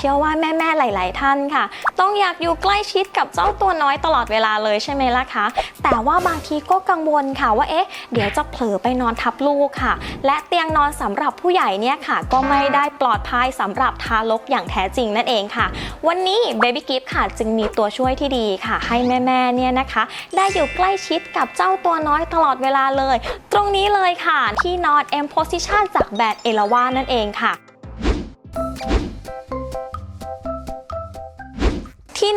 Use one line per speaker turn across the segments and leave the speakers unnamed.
เชื่อว่าแม่ๆหลาย ๆ ท่านค่ะ ต้องอยากอยู่ใกล้ชิดกับเจ้าตัวน้อยตลอดเวลาเลยใช่ไหมล่ะคะ แต่ว่าบางทีก็กังวลค่ะว่าเอ๊ะเดี๋ยวจะเผลอไปนอนทับลูกค่ะ และเตียงนอนสำหรับผู้ใหญ่เนี่ยค่ะ ก็ไม่ได้ปลอดภัยสำหรับทารกอย่างแท้จริงนั่นเองค่ะ วันนี้ Baby Gift ค่ะ จึงมีตัวช่วยที่ดีค่ะ ให้แม่ๆเนี่ยนะคะ ได้อยู่ใกล้ชิดกับเจ้าตัวน้อยตลอดเวลาเลย ตรงนี้เลยค่ะที่นอน M Position จากแบรนด์เอลาวานั่นเองค่ะ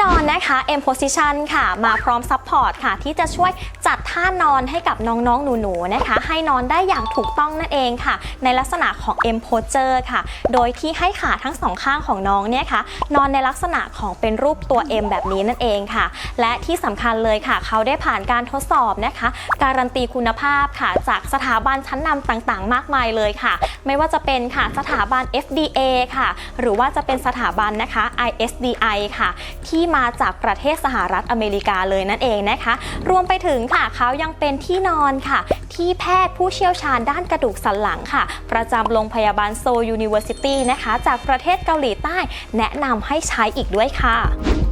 นอนนะคะ M Position ค่ะ มาพร้อมซัพพอร์ตค่ะ ที่จะช่วยจัดท่านอนให้กับน้องๆ หนูๆ นะคะ ให้นอนได้อย่างถูกต้องนั่นเองค่ะ ในลักษณะของ M Posture ค่ะ โดยที่ให้ขาทั้งสองข้างของน้องเนี่ยค่ะ นอนในลักษณะของเป็นรูปตัว M แบบนี้นั่นเองค่ะ และที่สำคัญเลยค่ะ เขาได้ผ่านการทดสอบนะคะ การันตีคุณภาพค่ะ จากสถาบันชั้นนำต่างๆ มากมายเลยค่ะ ไม่ว่าจะเป็นค่ะสถาบัน FDA ค่ะ หรือว่าจะเป็นสถาบันนะคะ ISDI ค่ะ ที่มาจากประเทศสหรัฐอเมริกาเลยนั่นเองนะคะ รวมไปถึงค่ะเขายังเป็นที่นอนค่ะ ที่แพทย์ผู้เชี่ยวชาญด้านกระดูกสันหลังค่ะ ประจำโรงพยาบาลโซลยูนิเวอร์ซิตี้นะคะ จากประเทศเกาหลีใต้ แนะนำให้ใช้อีกด้วยค่ะ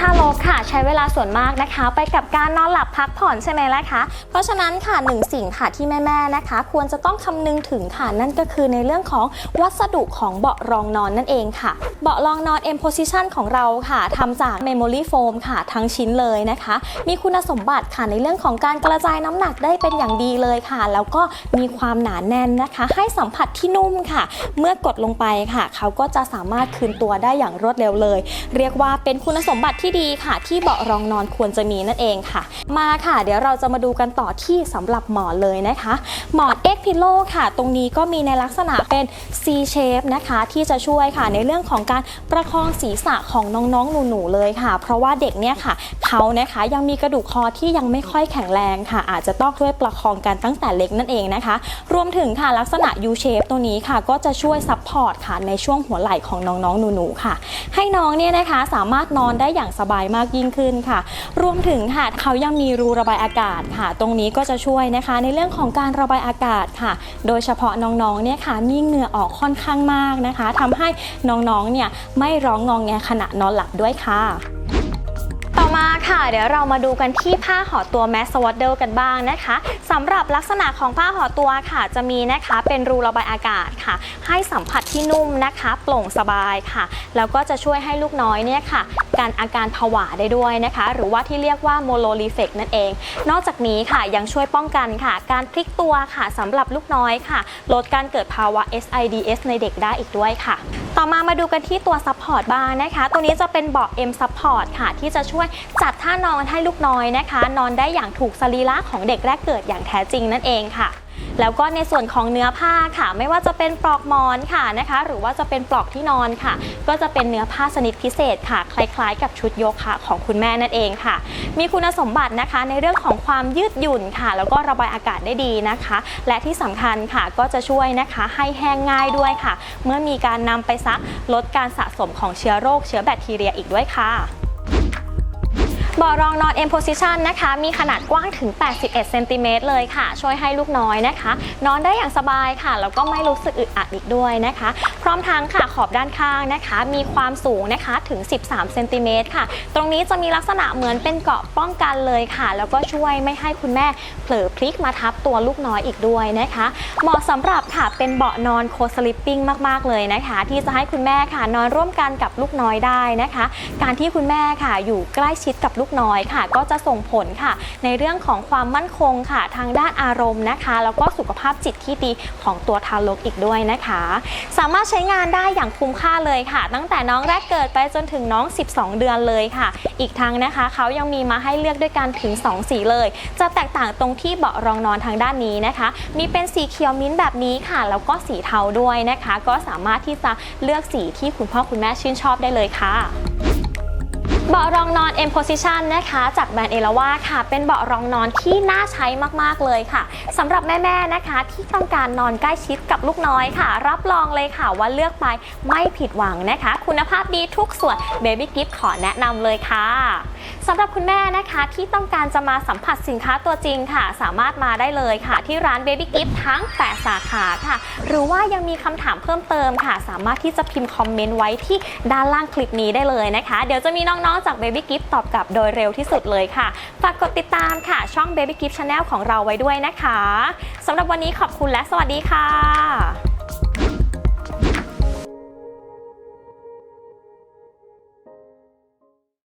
ทารกค่ะใช้เวลาส่วนมากนะคะ ไปกับการนอนหลับพักผ่อนใช่ไหมล่ะคะ เพราะฉะนั้นค่ะหนึ่งสิ่งค่ะที่แม่ๆนะคะ ควรจะต้องคำนึงถึงค่ะนั่นก็คือในเรื่องของวัสดุของเบาะรองนอนนั่นเองค่ะ เบาะรองนอน M Position ของเราค่ะทำจาก Memory Foam ค่ะทั้งชิ้นเลยนะคะ มีคุณสมบัติค่ะในเรื่องของการกระจายน้ำหนักได้เป็นอย่างดีเลยค่ะ แล้วก็มีความหนาแน่นนะคะ ให้สัมผัสที่นุ่มค่ะ เมื่อกดลงไปค่ะ เขาก็จะสามารถคืนตัวได้อย่างรวดเร็วเลย เรียกว่าเป็นคุณสมบัติที่ที่ดีค่ะ ที่เบาะรองนอนควรจะมีนั่นเองค่ะ มาค่ะ เดี๋ยวเราจะมาดูกันต่อที่สำหรับหมอนเลยนะคะ หมอน X Pillow ค่ะ ตรงนี้ก็มีในลักษณะเป็น C shape นะคะ ที่จะช่วยค่ะในเรื่องของการประคองศีรษะของน้องๆหนูๆเลยค่ะ เพราะว่าเด็กเนี่ยค่ะเขานะคะยังมีกระดูกคอที่ยังไม่ค่อยแข็งแรงค่ะ อาจจะต้องช่วยประคองกันตั้งแต่เล็กนั่นเองนะคะ รวมถึงค่ะลักษณะ U shape ตัวนี้ค่ะก็จะช่วยซัพพอร์ตค่ะในช่วงหัวไหล่ของน้องๆหนูๆค่ะ ให้น้องเนี่ยนะคะสามารถนอนได้อย่างสบายมากยิ่งขึ้นค่ะ รวมถึงค่ะเขายังมีรูระบายอากาศค่ะ ตรงนี้ก็จะช่วยนะคะ ในเรื่องของการระบายอากาศค่ะ โดยเฉพาะน้องๆเนี่ยค่ะมีเหงื่อออกค่อนข้างมากนะคะทำให้น้องๆเนี่ยไม่ร้องงองแงขณะนอนหลับด้วยค่ะ ต่อมา ค่ะ เดี๋ยวเรามาดูกันที่ผ้าห่อตัวแมสสวอตเดลกันบ้างนะคะสำหรับลักษณะของผ้าห่อตัวค่ะ จะมีนะคะเป็นรูระบายอากาศค่ะ ให้สัมผัสที่นุ่มนะคะ โปร่งสบายค่ะ แล้วก็จะช่วยให้ลูกน้อยเนี่ยค่ะการอาการผวาได้ด้วยนะคะ หรือว่าที่เรียกว่าโมโลลีเฟกนั่นเอง นอกจากนี้ค่ะยังช่วยป้องกันค่ะ การพลิกตัวค่ะสำหรับลูกน้อยค่ะ ลดการเกิดภาวะ SIDS ในเด็กได้อีกด้วยค่ะ ต่อมามาดูกันที่ตัวซัพพอร์ตบ้างนะคะ ตัวนี้จะเป็นเบาะ M Support ค่ะ ที่จะช่วยจัดท่านอนให้ลูกน้อยนะคะ นอนได้อย่างถูกสรีระของเด็กแรกเกิดอย่างแท้จริงนั่นเองค่ะ แล้วก็ในส่วนของเนื้อผ้าค่ะ ไม่ว่าจะเป็นปลอกหมอนค่ะนะคะ หรือว่าจะเป็นปลอกที่นอนค่ะ ก็จะเป็นเนื้อผ้าชนิดพิเศษค่ะ คล้ายๆ กับชุดโยคะของคุณแม่นั่นเองค่ะ มีคุณสมบัตินะคะในเรื่องของความยืดหยุ่นค่ะ แล้วก็ระบายอากาศได้ดีนะคะ และที่สำคัญค่ะก็จะช่วยนะคะให้แห้งง่ายด้วยค่ะ เมื่อมีการนำไปซักลดการสะสมของเชื้อโรคเชื้อแบคทีเรียอีกด้วยค่ะ เบาะรองนอน M position นะคะ มีขนาดกว้างถึง 81 เซนติเมตรเลยค่ะ ช่วยให้ลูกน้อยนะคะ นอนได้อย่างสบายค่ะ แล้วก็ไม่รู้สึกอึดอัดอีกด้วยนะคะ พร้อมทั้งค่ะขอบด้านข้างนะคะ มีความสูงนะคะถึง 13 เซนติเมตรค่ะ ตรงนี้จะมีลักษณะเหมือนเป็นเกาะป้องกันเลยค่ะ แล้วก็ช่วยไม่ให้คุณแม่เผลอพลิกมาทับตัวลูกน้อยอีกด้วยนะคะ เหมาะสำหรับค่ะเป็นเบาะนอนโคสลิปปิ้งมาก ๆ เลยนะคะ ที่จะให้คุณแม่ค่ะนอนร่วมกันกับลูกน้อยได้นะคะ การที่คุณแม่ค่ะอยู่ใกล้ชิดกับลูกน้อยค่ะ ก็จะส่งผลค่ะ ในเรื่องของความมั่นคงค่ะ ทางด้านอารมณ์นะคะ แล้วก็สุขภาพจิตที่ดีของตัวทารกอีกด้วยนะคะ สามารถใช้งานได้อย่างคุ้มค่าเลยค่ะ ตั้งแต่น้องแรกเกิดไปจนถึงน้อง 12 เดือนเลยค่ะ อีกทั้งนะคะเขายังมีมาให้เลือกด้วยกันถึง 2 สีเลย จะแตกต่างตรงที่เบาะรองนอนทางด้านนี้นะคะ มีเป็นสีเขียวมิ้นท์แบบนี้ค่ะ แล้วก็สีเทาด้วยนะคะ ก็สามารถที่จะเลือกสีที่คุณพ่อคุณแม่ชื่นชอบได้เลยค่ะ เบาะรองนอน M Position นะคะ จากแบรนด์เอลาวาค่ะ เป็นเบาะรองนอนที่น่าใช้มากๆเลยค่ะสำหรับแม่ๆนะคะ ที่ต้องการนอนใกล้ชิดกับลูกน้อยค่ะ รับรองเลยค่ะว่าเลือกไปไม่ผิดหวังนะคะ คุณภาพดีทุกส่วน Baby Gift ขอแนะนำเลยค่ะสำหรับคุณแม่นะคะที่ต้องการจะมาสัมผัสสินค้าตัวจริงค่ะ สามารถมาได้เลยค่ะ ที่ร้าน Baby Gift ทั้ง 8 สาขาค่ะ หรือว่ายังมีคำถามเพิ่มเติมค่ะ สามารถที่จะพิมพ์คอมเมนต์ไว้ที่ด้านล่างคลิปนี้ได้เลยนะคะ เดี๋ยวจะมีน้องๆจาก Baby Gift ตอบกลับโดยเร็วที่สุดเลยค่ะ ฝากกดติดตามค่ะ ช่อง Baby Gift Channel ของเราไว้ด้วยนะคะสำหรับวันนี้ขอบคุณและสวัสดีค่ะ